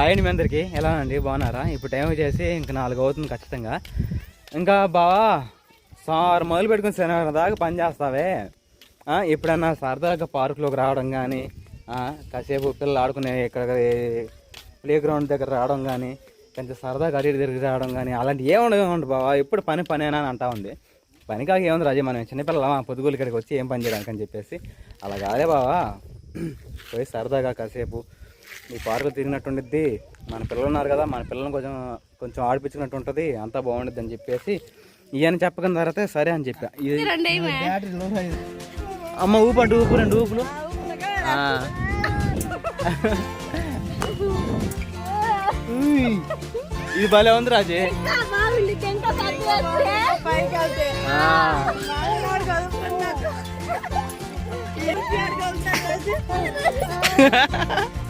Hi అండి మీ అందరికీ. ఎలా అండి బాగున్నారా? ఇప్పుడు టైం వచ్చేసి ఇంకా నాలుగు అవుతుంది ఖచ్చితంగా. ఇంకా బావా సార్ మొదలు పెట్టుకుని శనివారం దాకా పని చేస్తావే. ఎప్పుడన్నా సరదాగా పార్కులోకి రావడం కానీ కాసేపు పిల్లలు ఆడుకునే ఇక్కడ ప్లే గ్రౌండ్ దగ్గర రావడం కానీ కొంచెం సరదాగా అడిగి తిరిగి రావడం కానీ అలాంటి ఏముండదు బావా. ఎప్పుడు పని పనేనా అని అంటా ఉంది. పని కాక ఏముంది రాజు మనం చిన్నపిల్లల పొద్దుగోలు ఇక్కడికి వచ్చి ఏం పని చేయడానికి అని చెప్పేసి. అలా కాదే బావా. పోయి సరదాగా కాసేపు ఈ పార్కులు తిరిగినట్టుండిద్ది మన పిల్లలు ఉన్నారు కదా మన పిల్లల్ని కొంచెం కొంచెం ఆడిపించినట్టు ఉంటుంది. అంతా బాగుండిద్ది అని చెప్పేసి ఇవన్నీ చెప్పకుండా తర్వాత సరే అని చెప్పా. ఇది అమ్మ ఊపు అంటే ఊపు రెండు ఊపులు. ఇది భలే ఉంది రాజే.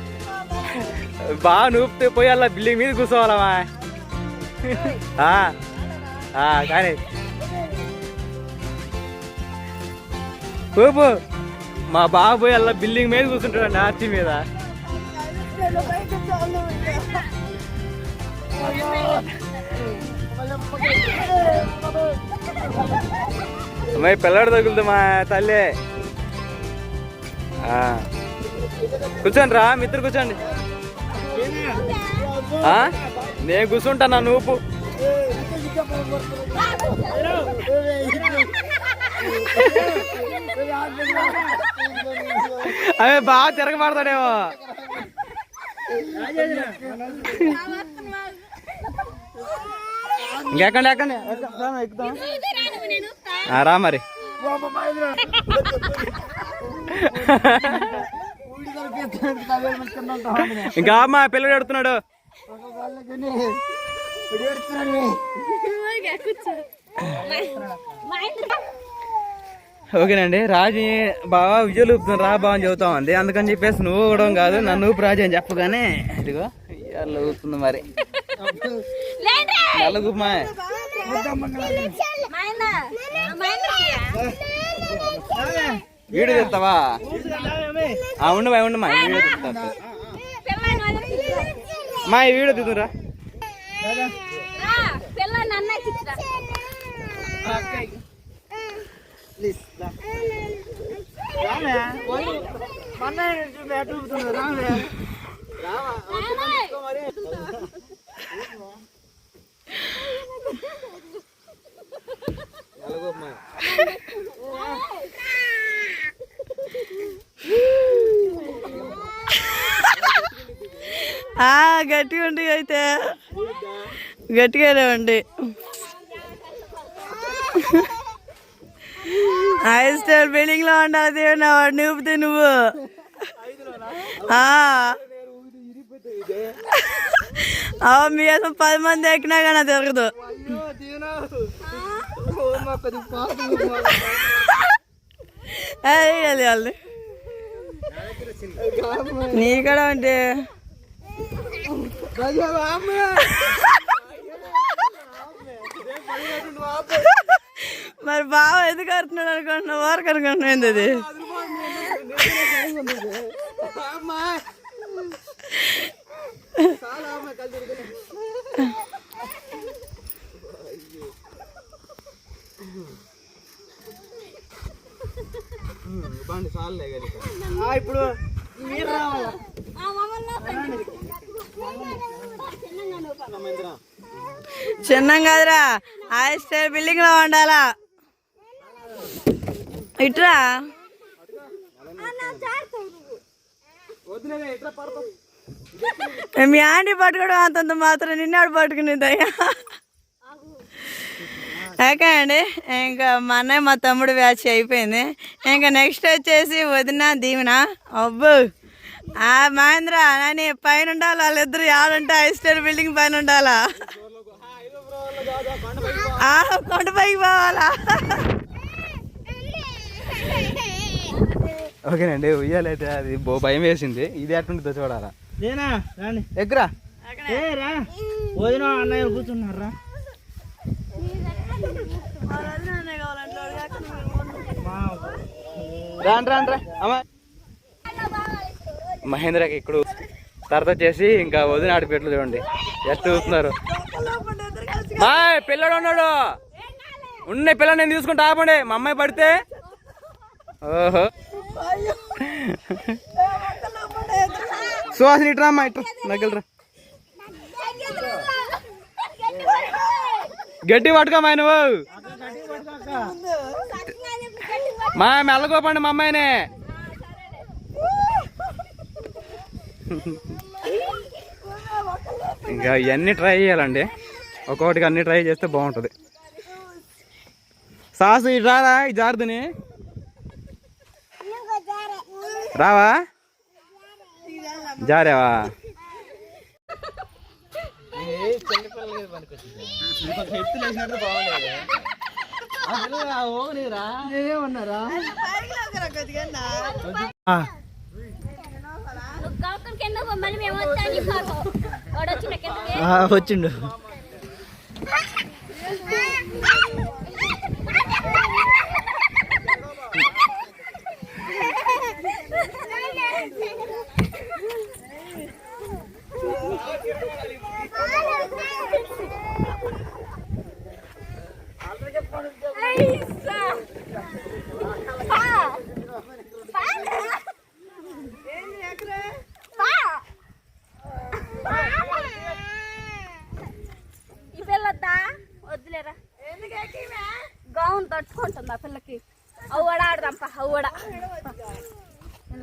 బాగా నూపితే పోయి అలా బిల్డింగ్ మీద కూర్చోవాలమ్మా కానీ. ఊపు మా బాబు పోయి అలా బిల్డింగ్ మీద కూర్చుంటాడు ఆర్చి మీద. అమ్మాయి పిల్లడు తగులుతుంది మా తల్లి. ఆ. కూర్చోండి రా మిత్రుడు కూర్చోండి. నేను కూర్చుంటాను నా నువ్వు అవి బాగా తిరగబడతాడేమో. ఇంకెక్కండి ఎక్కండి. రా మరి. ఇంకా అమ్మా పిల్లడు ఎడుతున్నాడు. ఓకేనండి రాజు బాగా విజువల్ ఊపుతుంది రా బాగా అని చెబుతా ఉంది. అందుకని చెప్పేసి నువ్వు కూడా కాదు నన్ను ఊపు రాజు అని చెప్పగానే ఇదిగో ఇవాళ ఊపుతుంది మరి. నలుగు వీడియో తెస్తావా? ఆ ఉండు మా వీడియో తెస్తా మా ఈ వీడియో తీదురా పిల్లని గట్టిగా ఉండి అయితే గట్టిగానే ఉండి హై స్టార్ బిల్డింగ్లో ఉండాలి దేవుడు వాడు నూపితే నువ్వు మీ అసలు పది మంది ఎక్కినా కానీ అది వాళ్ళు నీ కూడా ఉంటే మరి బావ ఎందుకు అరుతున్నాడు అనుకుంటున్నావు వరకు అనుకుంటున్నావు ఏంది అది ఇప్పుడు చిన్నం కాదురా. హై స్టైల్ బిల్డింగ్లో ఉండాలా ఇట్రా. మీ ఆంటీ పట్టుకోవడం అంతంత మాత్రం. నిన్నాడు పట్టుకునేదయ్యా ఓకే అండి. ఇంకా మా అన్నయ్య మా తమ్ముడు బ్యాచ్ అయిపోయింది. ఇంకా నెక్స్ట్ వచ్చేసి వదిన దీవెన. అబ్బు. మహేంద్ర నాని పైన ఉండాలి వాళ్ళిద్దరు ఆడుంటే హై స్టార్ బిల్డింగ్ పైన ఉండాలా ఆ, కొండపైకి పోవాలా? ఓకేనండి ఉయ్యాలైతే అది బో భయం వేసింది. ఇది ఎట్టుంటుందో చూడాలా? నేనా? రాని. రా. వదిన అన్నయ్య కూర్చున్నారా రాను రాను రా. అమ్మా. మహేంద్రకి ఇక్కడ తర్వాత చేసి ఇంకా వదిన ఆడిపెట్లు చూడండి. ఎట్లా చూస్తున్నారు? బాయ్ పిల్లడు ఉన్నాడు. ఉన్నాయి పిల్లలు నేను తీసుకుంటా ఆపండి. మా అమ్మాయి పడితే? ఓహో. సుహాసిని ఇట్రా అమ్మా ఇట్రా నగ్గలరా గట్టి పట్టుకోమా నువ్వు. మా మెల్లగోపండి మా అమ్మాయినే. ఇంకా ఇవన్నీ ట్రై చేయాలండి. ఒక్కొక్కటికి అన్ని ట్రై చేస్తే బాగుంటుంది. సాసు ఇటు రారా? ఈ జారుదని రావా? జారావా? నువ్వు వచ్చిండు.